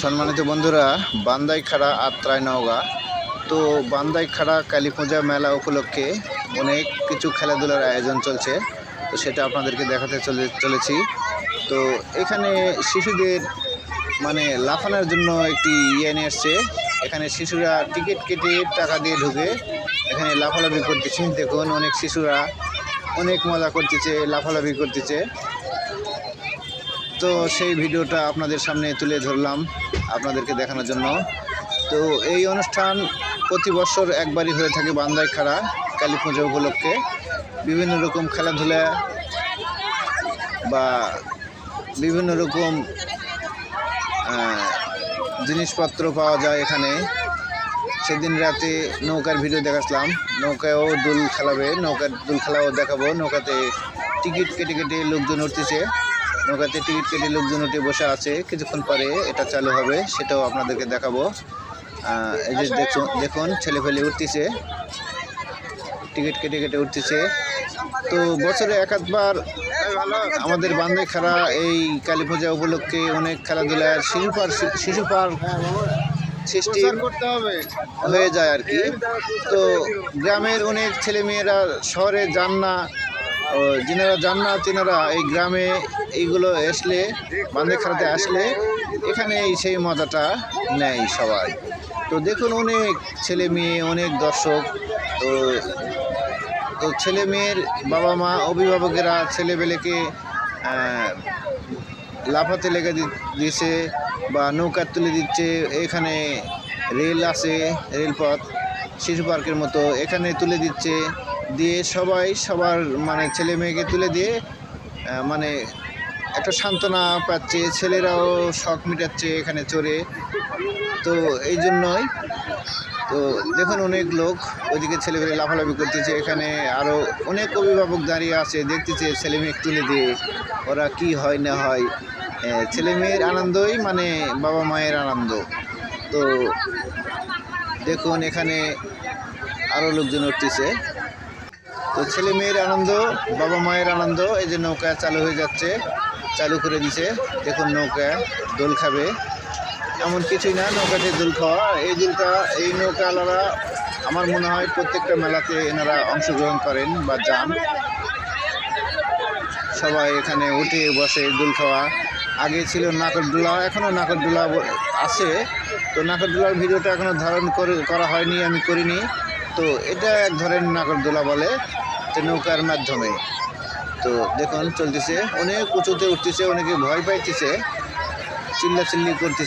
সম্মানিত বন্ধুরা বান্দাই খাড়া আত্রাই নওগাঁ। তো বান্দাই খাড়া কালী পূজা মেলা উপলক্ষে অনেক কিছু খেলাধুলার আয়োজন চলছে। তো সেটা আপনাদেরকে দেখাতে চলে চলেছি। তো এখানে শিশুদের মানে লাফানোর জন্য একটি ইয়ে নিয়ে এসছে। এখানে শিশুরা টিকিট কেটে টাকা দিয়ে ঢুকে এখানে লাফালাফি করতেছে। দেখুন, অনেক শিশুরা অনেক মজা করতেছে, লাফালাফি করতেছে। তো সেই ভিডিওটা আপনাদের সামনে তুলে ধরলাম আপনাদেরকে দেখানোর জন্য। তো এই অনুষ্ঠান প্রতি বছর একবারই হয়ে থাকে বান্দাই খাড়া কালী পুজো উপলক্ষে। বিভিন্ন রকম খেলাধুলা বা বিভিন্ন রকম জিনিসপত্র পাওয়া যায় এখানে। সেদিন রাতে নৌকার ভিডিও দেখাচ্ছিলাম। নৌকায়ও দোল খেলাবে, নৌকার দোল খেলাও দেখাবো। নৌকাতে টিকিট কেটে কেটে লোকজন উঠতেছে। নৌকাতে টিকিট কেটে লোকজন উঠে বসে আছে। কিছুক্ষণ পরে এটা চালু হবে, সেটাও আপনাদেরকে দেখাবো। এই যে দেখুন দেখুন ছেলে ফেলে উঠতেছে। টিকিট কেটে কেটে উঠতেছে। তো বছরে এক আধবার আমাদের বান্ধে খেলা এই কালী পূজা উপলক্ষে অনেক খেলাধুলার শিশু পার্ক শিশু পার্ক হবে হয়ে যায় আর কি। তো গ্রামের অনেক ছেলেমেয়েরা শহরে যান না ও যিনারা যান না তিনারা এই গ্রামে এইগুলো আসলে বান্ধে খেলাতে আসলে এখানে সেই মজাটা নেয় সবাই। তো দেখুন অনেক ছেলে মেয়ে, অনেক দর্শক, তো তো ছেলে মেয়ের বাবা মা, অভিভাবকেরা ছেলেবেলেকে লাফাতে লেগে দিয়েছে বা নৌকা তুলে দিচ্ছে। এখানে রেল আছে, রেলপথ, শিশু পার্কের মতো এখানে তুলে দিচ্ছে। দিয়ে সবাই সবার মানে ছেলে মেয়েকে তুলে দিয়ে মানে একটা সান্ত্বনা পাচ্ছে, ছেলেরাও শখ মেটাচ্ছে এখানে চড়ে। তো এই জন্যই, তো দেখুন অনেক লোক ওইদিকে ছেলেমেয়ে লাফালাফি করতেছে। এখানে আরও অনেক অভিভাবক দাঁড়িয়ে আছে, দেখতেছে ছেলে মেয়ে তুলে দিয়ে, ওরা কি হয় না হয়। ছেলে মেয়ের আনন্দই মানে বাবা মায়ের আনন্দ। তো দেখুন এখানে আরও লোকজন উঠতেছে। তো ছেলে মেয়ের আনন্দ, বাবা মায়ের আনন্দ, এই যে নৌকা চালু হয়ে যাচ্ছে, চালু করে দিছে। দেখুন নৌকা, দোল খাবে। এমন কিছুই না, নৌকাতে দোল খাওয়া। এই দোলটা, এই নৌকাওয়ালারা, আমার মনে হয় প্রত্যেকটা মেলাতে এনারা অংশগ্রহণ করেন বা যান। সবাই এখানে উঠে বসে দোল খাওয়া। আগে ছিল নাকরদোলা এখনও নাকরদোলা ব- আছে তো নাকরদোলার ভিডিওটা এখনও ধারণ করা হয়নি, আমি করিনি। তো এটা এক ধরনের নাগরদোলা বলে যে নৌকার মাধ্যমে। তো দেখুন, চলতেছে। অনেক উঁচুতে উঠতেছে, অনেকে ভয় পাইতেছে চিল্লা চিল্লি করতেছে।